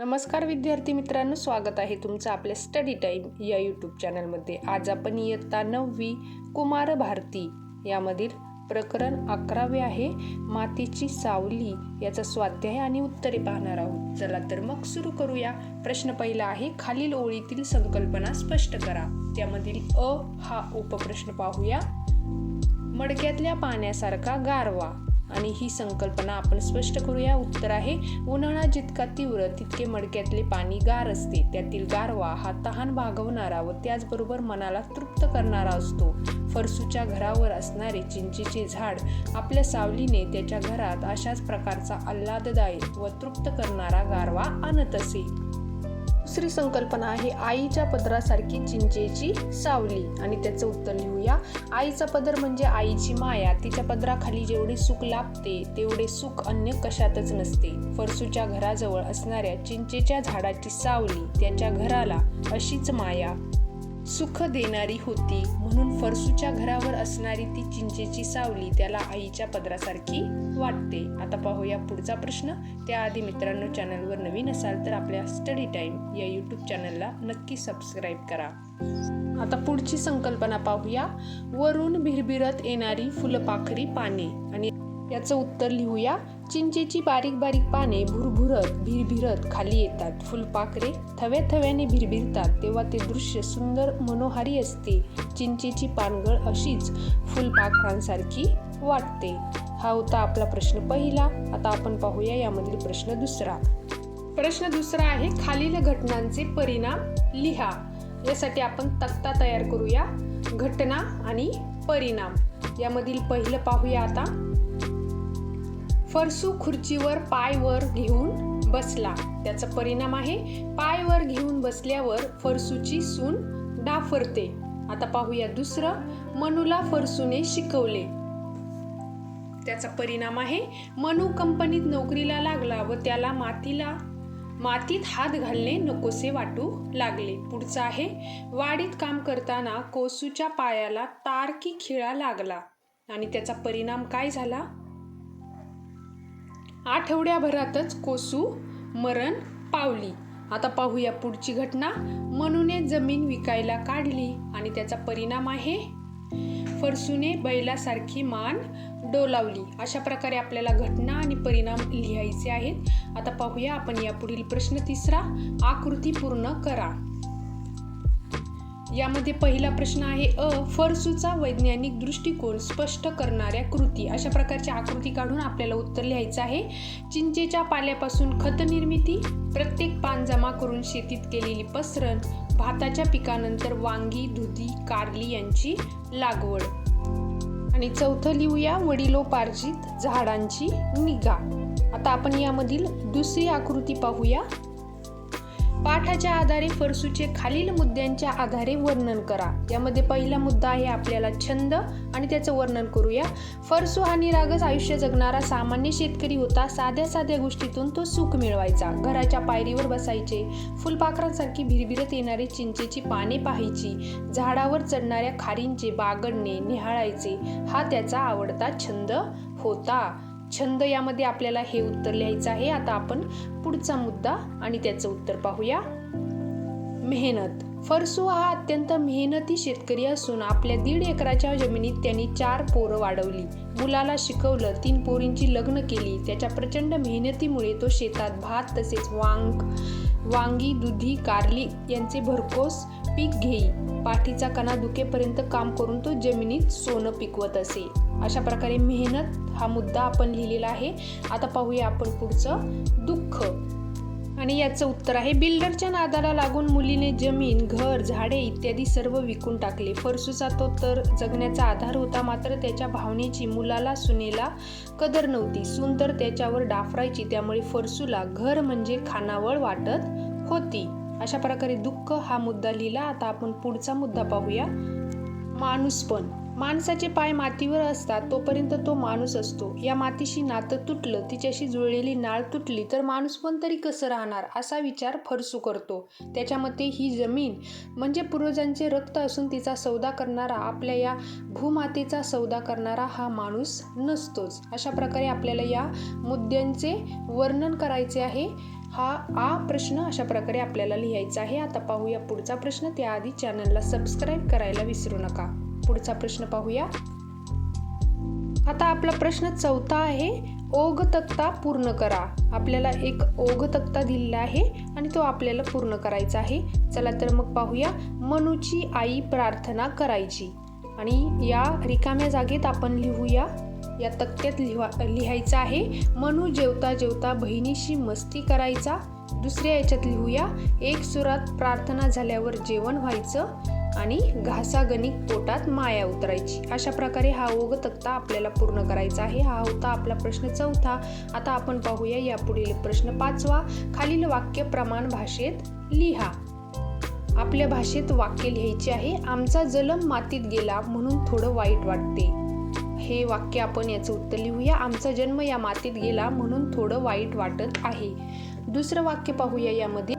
नमस्कार विद्यार्थी मित्रांनो स्वागत आहे तुमचं आपल्या स्टडी टाईम या यूट्यूब चॅनलमध्ये आज आपण इयत्ता नववी कुमार भारती यामधील प्रकरण अकरावे आहे. मातीची सावली याचा स्वाध्याय आणि उत्तरे पाहणार आहोत. चला तर मग सुरू करूया. प्रश्न पहिला आहे खालील ओळीतील संकल्पना स्पष्ट करा. त्यामधील अ हा उपप्रश्न पाहूया. मडक्यातल्या पाण्यासारखा गारवा. आणि ही संकल्पना आपण स्पष्ट करूया. उत्तर आहे उन्हाळा जितका तीव्र तितके मडक्यातले पाणी गार असते. त्यातील गारवा हा तहान भागवणारा व त्याचबरोबर मनाला तृप्त करणारा असतो. फरसूच्या घरावर असणारे चिंचेचे झाड आपल्या सावलीने त्याच्या घरात अशाच प्रकारचा आल्हाददायक व तृप्त करणारा गारवा आणत असे. दुसरी संकल्पना आहे आईच्या पदरासारखी चिंचेची सावली. आणि त्याचं उत्तर लिहूया. आईचा पदर म्हणजे आईची माया. तिच्या पदराखाली जेवढे सुख लाभते तेवढे सुख अन्य कशातच नसते. फरसूच्या घराजवळ असणाऱ्या चिंचेच्या झाडाची सावली त्याच्या घराला अशीच माया. सुख देणारी होती. म्हणून फरसूच्या घरावर असणारी ती चिंचेची सावली त्याला आईच्या पदरासारखी वाटते. आता पाहूया पुढचा प्रश्न. त्याआधी मित्रांनो चॅनलवर नवीन असाल तर आपल्या स्टडी टाईम या यूट्यूब चॅनलला नक्की सबस्क्राईब करा. आता पुढची संकल्पना पाहूया. वरून भिरभिरत येणारी फुलपाखरी पाने. आणि याचं उत्तर लिहूया. चिंचेची बारीक बारीक पाने भुरभुरत भिरभिरत खाली येतात. फुलपाखरे थव्या थव्याने भिरभिरतात. तेव्हा ते दृश्य सुंदर मनोहारी असते. चिंचेची पानगळ अशीच फुलपाखरांसारखी वाटते. हा होता आपला प्रश्न पहिला. आता आपण पाहूया यामधील प्रश्न दुसरा. प्रश्न दुसरा आहे खालील घटनांचे परिणाम लिहा. यासाठी आपण तक्ता तयार करूया. घटना आणि परिणाम. यामधील पहिलं पाहूया आता. फरसू खुर्चीवर पाय वर घेऊन बसला. त्याचा परिणाम आहे पाय वर घेऊन बसल्यावर फरसूची सून डाफरते. आता पाहूया दुसरं. मनूला फरसूने शिकवले. त्याचा परिणाम आहे मनू कंपनीत नोकरीला लागला व त्याला मातीला मातीत हात घालणे नकोसे वाटू लागले. पुढचं आहे वाडीत काम करताना कोसूच्या पायाला तारकी खिळा लागला. आणि त्याचा परिणाम काय झाला? आठवड्याभरातच कोसू मरण पावली. आता पाहूया पुढची घटना. मनूने जमीन विकायला काढली आणि त्याचा परिणाम आहे. फरसूने बैलासारखी मान डोलावली. अशा प्रकारे आपल्याला घटना आणि परिणाम लिहायचे आहेत. आता पाहूया आपण यापुढील प्रश्न तिसरा. आकृती पूर्ण करा. यामध्ये पहिला प्रश्न आहे अ फरसूचा वैज्ञानिक दृष्टिकोन स्पष्ट करणाऱ्या कृती. अशा प्रकारची आकृती काढून आपल्याला उत्तर लिहायचं आहे. चिंचेच्या पाल्यापासून खत निर्मिती प्रत्येक पान जमा करून शेतीत केलेली पसरण भाताच्या पिकानंतर वांगी दुधी कारली यांची लागवड. आणि चौथं लिहूया वडिलोपार्जित झाडांची निगा. आता आपण यामधील दुसरी आकृती पाहूया. पाठाच्या आधारे फरसूचे खालील मुद्द्यांच्या आधारे वर्णन करा. यामध्ये पहिला मुद्दा आहे आपल्याला छंद आणि त्याचं वर्णन करूया. फरसू हा निरागस आयुष्य जगणारा सामान्य शेतकरी होता. साध्या साध्या गोष्टीतून तो सुख मिळवायचा. घराच्या पायरीवर बसायचे. फुलपाखरांसारखी भिरभिरत येणारी चिंचेची पाने पाहायची. झाडावर चढणाऱ्या खारींचे बागडणे निहाळायचे. हा त्याचा आवडता छंद होता. छंद यामध्ये आपल्याला हे उत्तर लिहायचं आहे. आता आपण पुढचा मुद्दा आणि त्याचं उत्तर पाहूया. मेहनत. फरसू हा अत्यंत मेहनती शेतकरी असून आपल्या दीड एकराच्या जमिनीत त्यांनी चार पोरं वाढवली. मुलाला शिकवलं तीन पोरींची लग्न केली. त्याच्या प्रचंड मेहनतीमुळे तो शेतात भात तसेच वांग वांगी दुधी कारली यांचे भरकोस पीक घेई. पाठीचा कणा दुखेपर्यंत काम करून तो जमिनीत सोनं पिकवत असे. अशा प्रकारे मेहनत हा मुद्दा आपण लिहिलेला आहे. आता पाहूया आपण पुढचं दुःख. आणि याचं उत्तर आहे बिल्डरच्या नादाला लागून मुलीने जमीन घर झाडे इत्यादी सर्व विकून टाकले. फरसूचा तो तर जगण्याचा आधार होता मात्र त्याच्या भावनेची मुलाला सुनेला कदर नव्हती. सून तर त्याच्यावर डाफरायची त्यामुळे फरसूला घर म्हणजे खानावळ वाटत होती. अशा प्रकारे दुःख हा मुद्दा लिहिला. आता आपण पुढचा मुद्दा पाहूया. माणूसपण माणसाचे पाय मातीवर असतात तोपर्यंत तो माणूस असतो. या मातीशी नातं तुटलं तिच्याशी जुळलेली नाळ तुटली तर माणूस पण तरी कसं राहणार? असा विचार फरसू करतो. त्याच्या मते ही जमीन म्हणजे पूर्वजांचे रक्त असून तिचा सौदा करणारा आपल्या या भूमातेचा सौदा करणारा हा माणूस नसतोच. अशा प्रकारे आपल्याला या मुद्द्यांचे वर्णन करायचे आहे. हा आ प्रश्न अशा प्रकारे आपल्याला लिहायचा आहे. आता पाहूया पुढचा प्रश्न. त्याआधी चॅनलला सबस्क्राईब करायला विसरू नका. पुढचा प्रश्न पाहूया. आता आपला प्रश्न चौथा आहे. ओघ तक्ता पूर्ण करा. आपल्याला एक ओघ तक्ता दिलेला आहे आणि तो आपल्याला पूर्ण करायचा आहे. चला तर मग पाहूया. मनूची आई प्रार्थना करायची. आणि या रिकाम्या जागेत आपण लिहूया. या तक्त्यात लिहा लिहायचं आहे. मनू जेवता जेवता बहिणीशी मस्ती करायचा. दुसऱ्या याच्यात लिहूया एक सुरात प्रार्थना झाल्यावर जेवण व्हायचं आणि घासागणिक पोटात माया उतरायची. अशा प्रकारे हा ओघ तक्ता आपल्याला पूर्ण करायचा आहे. हा होता आपला प्रश्न चौथा. आता आपण पाहूया यापुढील प्रश्न पाचवा. खालील वाक्य प्रमाण भाषेत लिहा. आपल्या भाषेत वाक्य लिहायचे आहे. आमचा जलम मातीत गेला म्हणून थोडं वाईट वाटते. हे वाक्य आपण याचं उत्तर लिहूया. आमचा जन्म या मातीत गेला म्हणून थोडं वाईट वाटत आहे. दुसरं वाक्य पाहूया यामध्ये.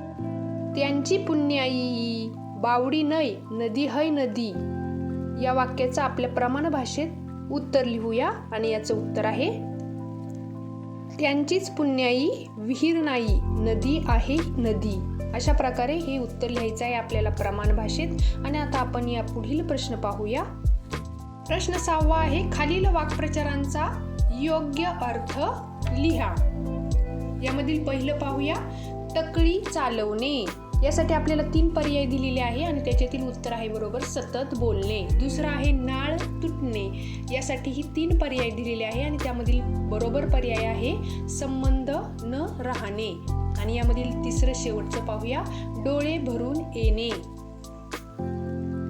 त्यांची पुण्याई बावडी नय नदी हय नदी. या वाक्याचं आपल्या प्रमाण भाषेत उत्तर लिहूया आणि याचं उत्तर आहे. त्यांचीच पुण्याई विहीर नाही नदी आहे नदी. अशा प्रकारे हे उत्तर लिहायचं आहे आपल्याला प्रमाण भाषेत. आणि आता आपण या पुढील प्रश्न पाहूया. प्रश्न सहावा आहे खालील वाक्प्रचारांचा योग्य अर्थ लिहा. यामधील पहिलं पाहूया तकळी चालवणे. यासाठी आपल्याला तीन पर्याय दिलेले आहे आणि त्याच्यातील उत्तर आहे बरोबर सतत बोलणे. दुसरं आहे नाळ तुटणे. यासाठी ही तीन पर्याय दिलेले आहे आणि त्यामधील बरोबर पर्याय आहे संबंध न राहणे. आणि यामधील तिसरं शेवटचं पाहूया डोळे भरून येणे.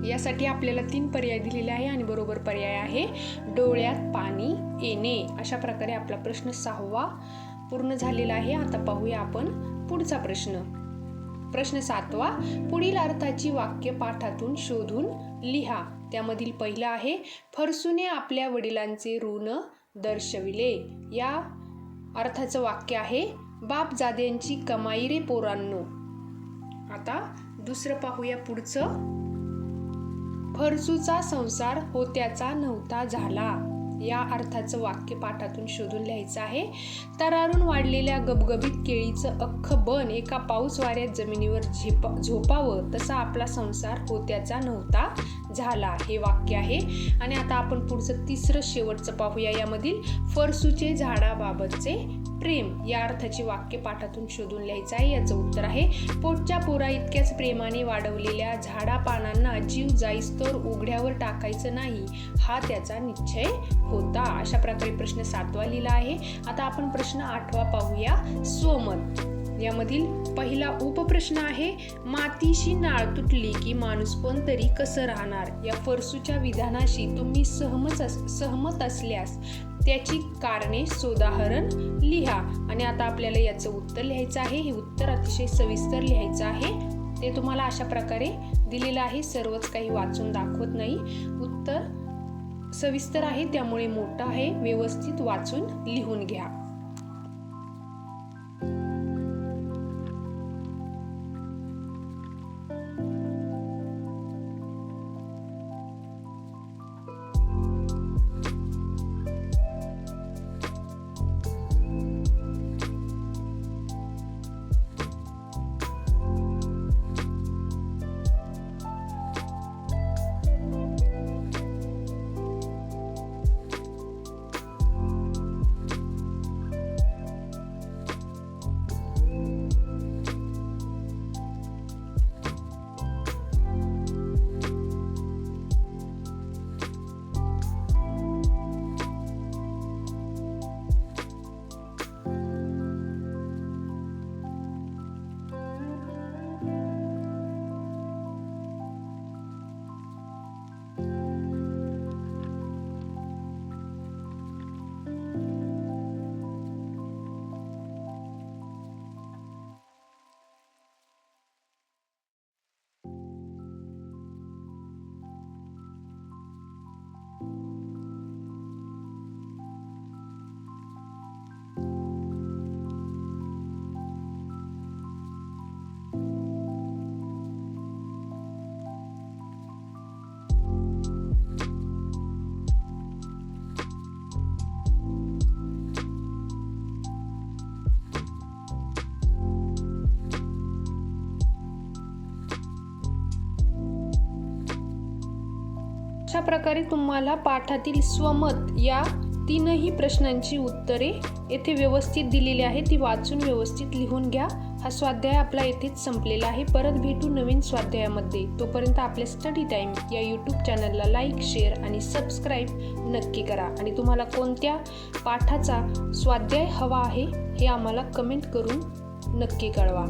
यासाठी आपल्याला तीन पर्याय दिलेले आहे आणि बरोबर पर्याय आहे. डोळ्यात पाणी येणे. अशा प्रकारे आपला प्रश्न सहावा पूर्ण झालेला आहे. आता पाहूया आपण पुढचा प्रश्न. प्रश्न सातवा पुढील अर्थाची वाक्य पाठातून शोधून लिहा. त्यामधील पहिला आहे फरसूने आपल्या वडिलांचे ऋण दर्शविले. या अर्थाचं वाक्य आहे बाप जाद्यांची कमाई रे पोरांनो. आता दुसरं पाहूया पुढचं. फरसूचा संसार होत्याचा नव्हता झाला. या अर्थाचं वाक्य पाठातून शोधून लिहायचं आहे. तरारून वाढलेल्या गबगबीत केळीचं अख्खं बन एका पाऊस वाऱ्यात जमिनीवर झेपा झोपावं तसा आपला संसार होत्याचा नव्हता झाला हे वाक्य आहे. आणि आता आपण पुढचं तिसरं शेवटचं पाहूया यामधील फरसूचे झाडाबाबतचे. प्रेम या अर्थाची वाक्य पाठातून शोधून लिहायचं आहे याचं उत्तर आहे पोटच्या पोरा इतक्याच प्रेमाने वाढवलेल्या झाडा पानांना जीव जाईस्तोर उघड्यावर टाकायचं नाही हा त्याचा निश्चय होता. अशा प्रकारे प्रश्न सातवा लिहिला आहे. आता आपण प्रश्न आठवा पाहूया. स्वमत यामधील पहिला उपप्रश्न आहे मातीशी नाळ तुटली की माणूस पण तरी कसं राहणार? या फरसूच्या विधानाशी तुम्ही सहमत सहमत असल्यास त्याची कारणे सोदाहरण लिहा. आणि आता आपल्याला याचं उत्तर लिहायचं आहे. हे उत्तर अतिशय सविस्तर लिहायचं आहे. ते तुम्हाला अशा प्रकारे दिलेलं आहे. सर्वच काही वाचून दाखवत नाही. उत्तर सविस्तर आहे. त्यामुळे मोठं आहे. व्यवस्थित वाचून लिहून घ्या. प्रकारे तुम्हाला पाठातील स्वमत या तीनही प्रश्नांची उत्तरे येथे व्यवस्थित दिलेली आहे ती वाचून व्यवस्थित लिहून घ्या. हा स्वाध्याय आपला येथेच संपलेला आहे. परत भेटू नवीन स्वाध्यायामध्ये. तोपर्यंत आपल्या स्टडी टाईम या यूट्यूब चॅनलला लाईक शेअर आणि सबस्क्राईब नक्की करा. आणि तुम्हाला कोणत्या पाठाचा स्वाध्याय हवा आहे हे आम्हाला कमेंट करून नक्की कळवा.